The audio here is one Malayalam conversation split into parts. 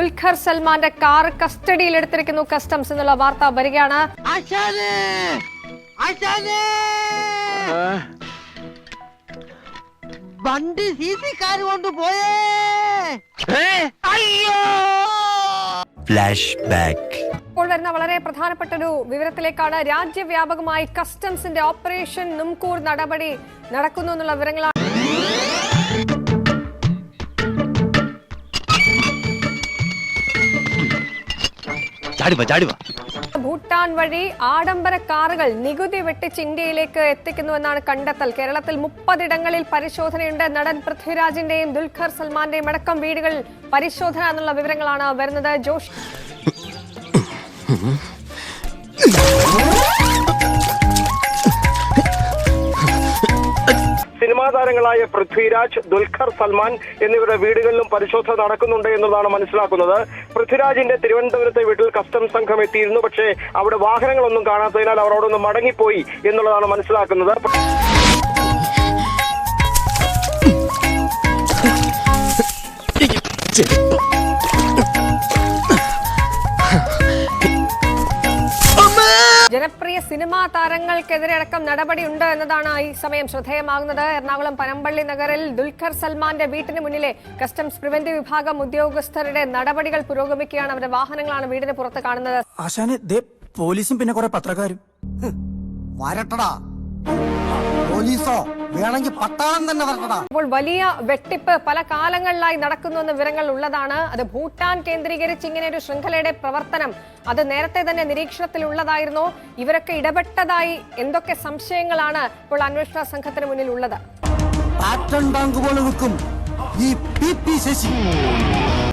ദുൽഖർ സൽമാന്റെ കാർ കസ്റ്റഡിയിൽ എടുത്തിരിക്കുന്നു കസ്റ്റംസ് എന്നുള്ള വാർത്ത വരികയാണ്. വണ്ടി സി സി കാർ കൊണ്ടുപോയേ അയ്യോ! ഫ്ലാഷ് ബാക്ക് ഇപ്പോൾ വരുന്ന വളരെ പ്രധാനപ്പെട്ട ഒരു വിവരത്തിലേക്കാണ് രാജ്യവ്യാപകമായി കസ്റ്റംസിന്റെ ഓപ്പറേഷൻ നുംകൂർ നടപടി നടക്കുന്നു എന്നുള്ള വിവരങ്ങളാണ് ഭൂട്ടാൻ വഴി ആഡംബര കാറുകൾ നികുതി വെട്ടിച്ച് ഇന്ത്യയിലേക്ക് എത്തിക്കുന്നുവെന്നാണ് കണ്ടെത്തൽ. കേരളത്തിൽ മുപ്പതിടങ്ങളിൽ പരിശോധനയുണ്ട്. നടൻ പൃഥ്വിരാജിന്റെയും ദുൽഖർ സൽമാന്റെയും അടക്കം വീടുകളിൽ പരിശോധന എന്നുള്ള വിവരങ്ങളാണ് വരുന്നത്. ജോഷ് താരങ്ങളായ പൃഥ്വിരാജ് ദുൽഖർ സൽമാൻ എന്നിവരുടെ വീടുകളിലും പരിശോധന നടക്കുന്നുണ്ട് എന്നതാണ് മനസ്സിലാക്കുന്നത് പൃഥ്വിരാജിന്റെ തിരുവനന്തപുരത്തെ വീട്ടിൽ കസ്റ്റംസ് സംഘം എത്തിയിരുന്നു പക്ഷേ അവിടെ വാഹനങ്ങളൊന്നും കാണാത്തതിനാൽ അവർ അവിടെ മടങ്ങിപ്പോയി എന്നുള്ളതാണ് മനസ്സിലാക്കുന്നത് ജനപ്രിയ സിനിമാ താരങ്ങൾക്കെതിരെ അടക്കം നടപടിയുണ്ട് എന്നതാണ് ഈ സമയം ശ്രദ്ധേയമാകുന്നത്. എറണാകുളം പനമ്പള്ളി നഗറിൽ ദുൽഖർ സൽമാന്റെ വീട്ടിന് മുന്നിലെ കസ്റ്റംസ് പ്രിവന്റീവ് വിഭാഗം ഉദ്യോഗസ്ഥരുടെ നടപടികൾ പുരോഗമിക്കുകയാണ്. അവരുടെ വാഹനങ്ങളാണ് വീടിന് പുറത്ത് കാണുന്നത്. ആശാനെ ദേ പോലീസും പിന്നെ കുറെ പത്രക്കാരും. വരട്ടടാ. പോലീസോ? വേണമെങ്കിൽ പട്ടാളം തന്നെ വരട്ടടാ ഇപ്പോൾ വലിയ വെട്ടിപ്പ് പല കാലങ്ങളിലായി നടക്കുന്നു എന്ന വിവരങ്ങൾ ഉള്ളതാണ്. അത് ഭൂട്ടാൻ കേന്ദ്രീകരിച്ച് ഇങ്ങനെ ഒരു ശൃംഖലയുടെ പ്രവർത്തനം അത് നേരത്തെ തന്നെ നിരീക്ഷണത്തിലുള്ളതായിരുന്നു. ഇവരൊക്കെ ഇടപെട്ടതായി എന്തൊക്കെ സംശയങ്ങളാണ് ഇപ്പോൾ അന്വേഷണ സംഘത്തിന് മുന്നിൽ ഉള്ളത് ആറ്റം ടാങ്ക് പോലെ നിൽക്കും. ഈ പി പി ശശി.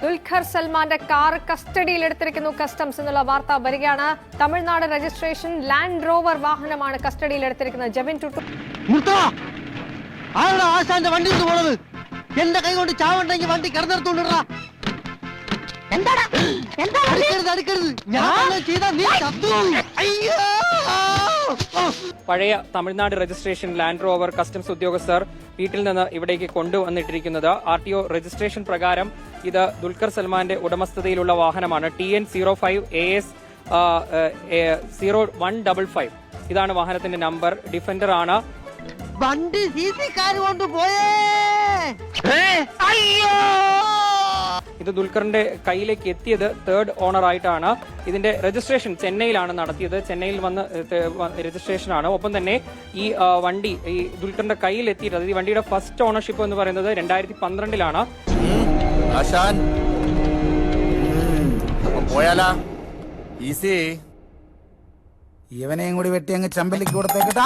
ദുൽഖർ സൽമാന്റെ കാർ കസ്റ്റഡിയിൽ എടുത്തിരിക്കുന്നു കസ്റ്റംസ് എന്നുള്ള വാർത്ത വരികയാണ്. തമിഴ്നാട് രജിസ്ട്രേഷൻ ലാൻഡ് റോവർ വാഹനമാണ് കസ്റ്റഡിയിൽ എടുത്തിരിക്കുന്നത് ജെവിൻ ടുട്ടു ആരുടെ ആശാന്റെ വണ്ടി പോണത്? എന്റെ കൈ കൊണ്ട് ചാവണ്ടെങ്കിൽ വണ്ടി കിടന്നെടുത്തോണ്ടിടാ എന്താടാ? എന്താ അടുക്കരുത് അടുക്കരുത്. ഞാൻ ചെയ്താ നീ അയ്യോ! പഴയ Tamil Nadu registration land rover customs ഉദ്യോഗസ്ഥർ വീട്ടിൽ നിന്ന് ഇവിടേക്ക് കൊണ്ടുവന്നിട്ടിരിക്കുന്നത്. ആർ ടി ഒ രജിസ്ട്രേഷൻ പ്രകാരം ഇത് ദുൽഖർ സൽമാന്റെ ഉടമസ്ഥതയിലുള്ള വാഹനമാണ്. T N zero five A S zero one double five ഇതാണ് വാഹനത്തിന്റെ നമ്പർ. ഡിഫൻഡർ ആണ്. വണ്ടി സി സി കാർ കൊണ്ടുപോയേ അയ്യോ! ഇത് ദുൽഖറിന്റെ കയ്യിലേക്ക് എത്തിയത് തേർഡ് ഓണർ ആയിട്ടാണ്. ഇതിന്റെ രജിസ്ട്രേഷൻ ചെന്നൈയിലാണ് നടത്തിയത്. ചെന്നൈയിൽ വന്ന് രജിസ്ട്രേഷനാണ് ഒപ്പം തന്നെ ഈ വണ്ടി ഈ ദുൽഖറിന്റെ കയ്യിൽ എത്തിയിട്ട് അതായത് ഈ വണ്ടിയുടെ ഫസ്റ്റ് ഓണർഷിപ്പ് എന്ന് പറയുന്നത് രണ്ടായിരത്തി പന്ത്രണ്ടിലാണ് ഇവനെയും കൂടി വെട്ടി അങ്ങ് ചമ്പലിക്ക് കൊടുത്തേക്കട്ടെ